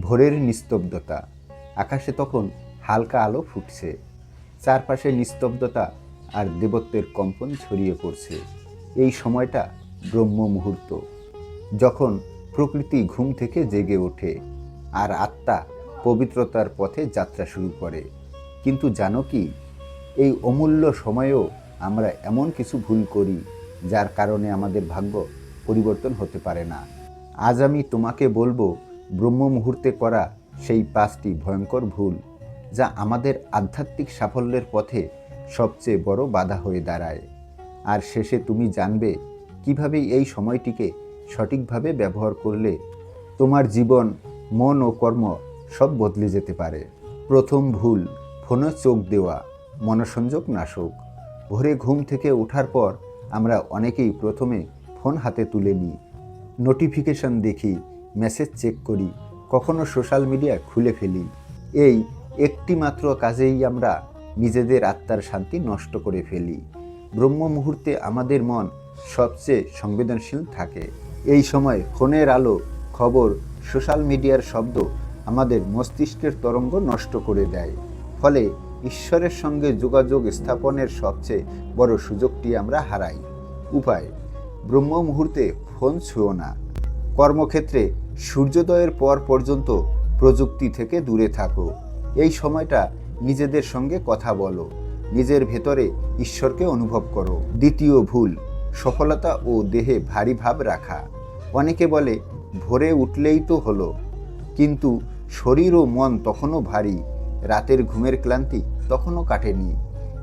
ভোরের নিস্তব্ধতা। আকাশে তখন হালকা আলো ফুটছে। চারপাশে নিস্তব্ধতা আর দেবত্বের কম্পন ছড়িয়ে পড়ছে। এই সময়টা ব্রহ্ম মুহূর্ত, যখন প্রকৃতি ঘুম থেকে জেগে ওঠে আর আত্মা পবিত্রতার পথে যাত্রা শুরু করে। কিন্তু জানো কি, এই অমূল্য সময়েও আমরা এমন কিছু ভুল করি, যার কারণে আমাদের ভাগ্য পরিবর্তন হতে পারে না। আজ আমি তোমাকে বলব ব্রহ্ম মুহূর্তে করা সেই পাঁচটি ভয়ঙ্কর ভুল যা আমাদের আধ্যাত্মিক সাফল্যের পথে সবচেয়ে বড় বাধা হয়ে দাঁড়ায়। আর শেষে তুমি জানবে কীভাবে এই সময়টিকে সঠিকভাবে ব্যবহার করলে তোমার জীবন, মন ও কর্ম সব বদলে যেতে পারে। প্রথম ভুল, ফোনে চোখ দেওয়া, মনসংযোগ নাশক। ভোরে ঘুম থেকে ওঠার পর আমরা অনেকেই প্রথমে ফোন হাতে তুলে নিই, নোটিফিকেশন দেখি মেসেজ চেক করি, কখনো সোশ্যাল মিডিয়া খুলে ফেলি। এই একটি মাত্র কাজেই আমরা নিজেদের আত্মার শান্তি নষ্ট করে ফেলি। ব্রহ্ম মুহূর্তে আমাদের মন সবচেয়ে সংবেদনশীল থাকে। এই সময় ফোনের আলো, খবর সোশ্যাল মিডিয়ার শব্দ আমাদের মস্তিষ্কের তরঙ্গ নষ্ট করে দেয়। ফলে ঈশ্বরের সঙ্গে যোগাযোগ স্থাপনের সবচেয়ে বড় সুযোগটি আমরা হারাই। উপায়, ব্রহ্ম মুহূর্তে ফোন ছুঁয়ো না। কর্মক্ষেত্রে সূর্যোদয়ের পর পর্যন্ত প্রযুক্তি থেকে দূরে থাকো। এই সময়টা নিজেদের সঙ্গে কথা বলো। নিজের ভেতরে ঈশ্বরকে অনুভব করো। দ্বিতীয় ভুল, সফলতা ও দেহে ভারী ভাব রাখা। অনেকে বলে, ভোরে উঠলেই তো হলো। কিন্তু শরীর ও মন তখনও ভারী। রাতের ঘুমের ক্লান্তি তখনও কাটেনি।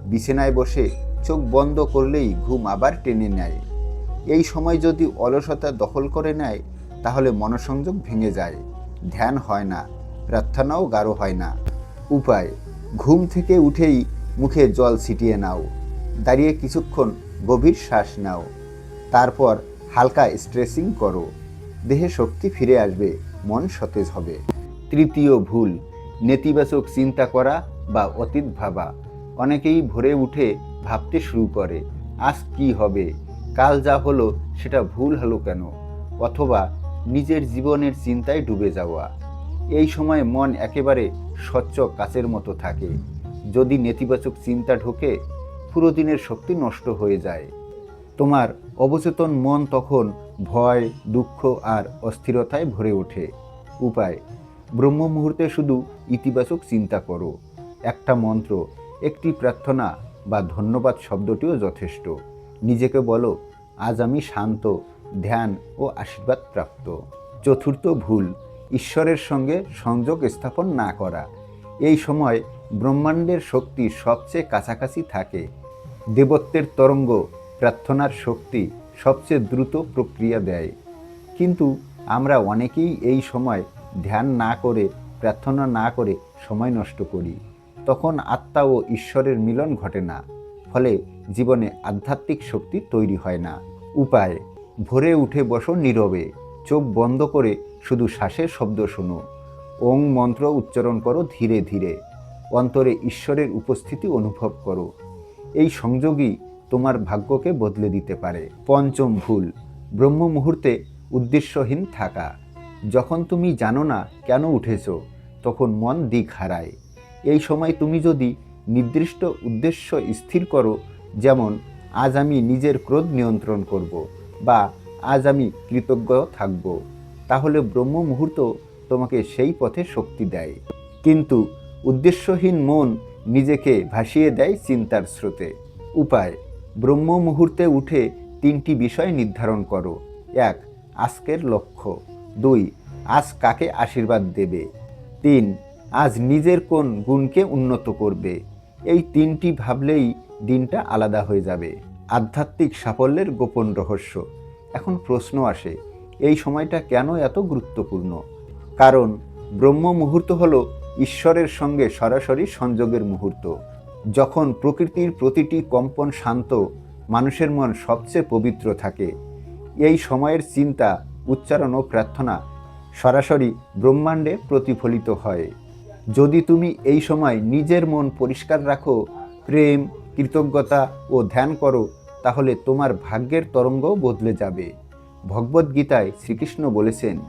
বিছানায় বসে চোখ বন্ধ করলেই ঘুম আবার টেনে নেয়। এই সময় যদি অলসতা দখল করে নেয় তাহলে মনসংযোগ ভেঙে যায়। ধ্যান হয় না, প্রার্থনাও গাঢ় হয় না। উপায়, ঘুম থেকে উঠেই মুখে জল ছিটিয়ে নাও। দাঁড়িয়ে কিছুক্ষণ গভীর শ্বাস নাও। তারপর হালকা স্ট্রেচিং করো। দেহে শক্তি ফিরে আসবে, মন সতেজ হবে। তৃতীয় ভুল, নেতিবাচক চিন্তা করা বা অতীত ভাবা। অনেকেই ভোরে উঠে ভাবতে শুরু করে, আজ কি হবে? কাল যা হলো সেটা ভুল হলো কেন? অথবা নিজের জীবনের চিন্তায় ডুবে যাওয়া। এই সময় মন একেবারে স্বচ্ছ কাচের মতো থাকে। যদি নেতিবাচক চিন্তা ঢোকে, পুরো দিনের শক্তি নষ্ট হয়ে যায়। তোমার অবচেতন মন তখন ভয়, দুঃখ আর অস্থিরতায় ভরে ওঠে। উপায় ব্রহ্ম মুহূর্তে শুধু ইতিবাচক চিন্তা করো। একটা মন্ত্র, একটি প্রার্থনা বা ধন্যবাদ শব্দটিও যথেষ্ট। নিজেকে বলো, আজ আমি শান্ত ধ্যান ও আশীর্বাদ প্রাপ্ত। চতুর্থ ভুল, ঈশ্বরের সঙ্গে সংযোগ স্থাপন না করা। এই সময় ব্রহ্মাণ্ডের শক্তি সবচেয়ে কাছাকাছি থাকে। দেবত্বের তরঙ্গ প্রার্থনার শক্তি সবচেয়ে দ্রুত প্রক্রিয়া দেয়। কিন্তু আমরা অনেকেই এই সময় ধ্যান না করে, প্রার্থনা না করে সময় নষ্ট করি। তখন আত্মা ও ঈশ্বরের মিলন ঘটে না। ফলে জীবনে আধ্যাত্মিক শক্তি তৈরি হয় না। উপায় ভোরে উঠে বসো নীরবে, চোখ বন্ধ করে শুধু শ্বাসের শব্দ শোনো। ওং মন্ত্র উচ্চারণ করো ধীরে ধীরে, অন্তরে ঈশ্বরের উপস্থিতি অনুভব করো। এই সংযোগই তোমার ভাগ্যকে বদলে দিতে পারে। পঞ্চম ভুল, ব্রহ্ম মুহূর্তে উদ্দেশ্যহীন থাকা। যখন তুমি জানো না কেন উঠেছ, তখন মন দিক হারায়। এই সময় তুমি যদি নির্দিষ্ট উদ্দেশ্য স্থির করো, যেমন, আজ আমি নিজের ক্রোধ নিয়ন্ত্রণ করব। বা আজ আমি কৃতজ্ঞ থাকব। তাহলে ব্রহ্ম মুহূর্ত তোমাকে সেই পথে শক্তি দেয়। কিন্তু উদ্দেশ্যহীন মন নিজেকে ভাসিয়ে দেয় চিন্তার স্রোতে। উপায় ব্রহ্ম মুহূর্তে উঠে তিনটি বিষয় নির্ধারণ করো। এক, আজকের লক্ষ্য। দুই, আজ কাকে আশীর্বাদ দেবে। তিন, আজ নিজের কোন গুণকে উন্নত করবে। এই তিনটি ভাবলেই দিনটা আলাদা হয়ে যাবে। আধ্যাত্মিক সাফল্যের গোপন রহস্য। এখন প্রশ্ন আসে, এই সময়টা কেন এত গুরুত্বপূর্ণ? কারণ ব্রহ্ম মুহূর্ত হল ঈশ্বরের সঙ্গে সরাসরি সংযোগের মুহূর্ত। যখন প্রকৃতির প্রতিটি কম্পন শান্ত, মানুষের মন সবচেয়ে পবিত্র থাকে। এই সময়ের চিন্তা, উচ্চারণ ও প্রার্থনা সরাসরি ব্রহ্মাণ্ডে প্রতিফলিত হয়। যদি তুমি এই সময় নিজের মন পরিষ্কার রাখো প্রেম, কৃতজ্ঞতা ও ধ্যান করো, তাহলে তোমার ভাগ্যের তরঙ্গ বদলে যাবে। ভগবদ্গীতায় শ্রীকৃষ্ণ বলেছেন,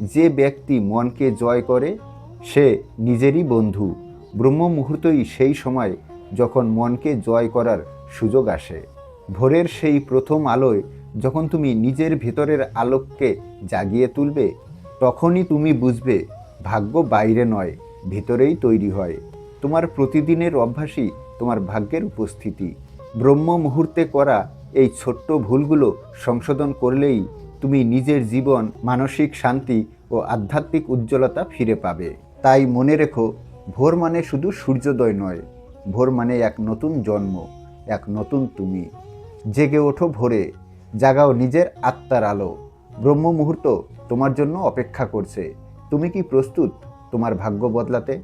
যে ব্যক্তি মনকে জয় করে, সে নিজেরই বন্ধু। ব্রহ্ম মুহূর্তই সেই সময় যখন মনকে জয় করার সুযোগ আসে। ভোরের সেই প্রথম আলোয় যখন তুমি নিজের ভেতরের আলোককে জাগিয়ে তুলবে, তখনই তুমি বুঝবে, ভাগ্য বাইরে নয়, ভেতরেই তৈরি হয়। তোমার প্রতিদিনের অভ্যাসই তোমার ভাগ্যের উপস্থিতি। ব্রহ্ম মুহূর্তে করা এই ছোট্ট ভুলগুলো সংশোধন করলেই তুমি নিজের জীবন, মানসিক শান্তি ও আধ্যাত্মিক উজ্জ্বলতা ফিরে পাবে। তাই মনে রেখো, ভোর মানে শুধু সূর্যোদয় নয়, ভোর মানে এক নতুন জন্ম, এক নতুন তুমি। জেগে ওঠো ভোরে, জাগাও নিজের আত্মার আলো। ব্রহ্ম মুহূর্ত তোমার জন্য অপেক্ষা করছে। তুমি কি প্রস্তুত তোমার ভাগ্য বদলাতে?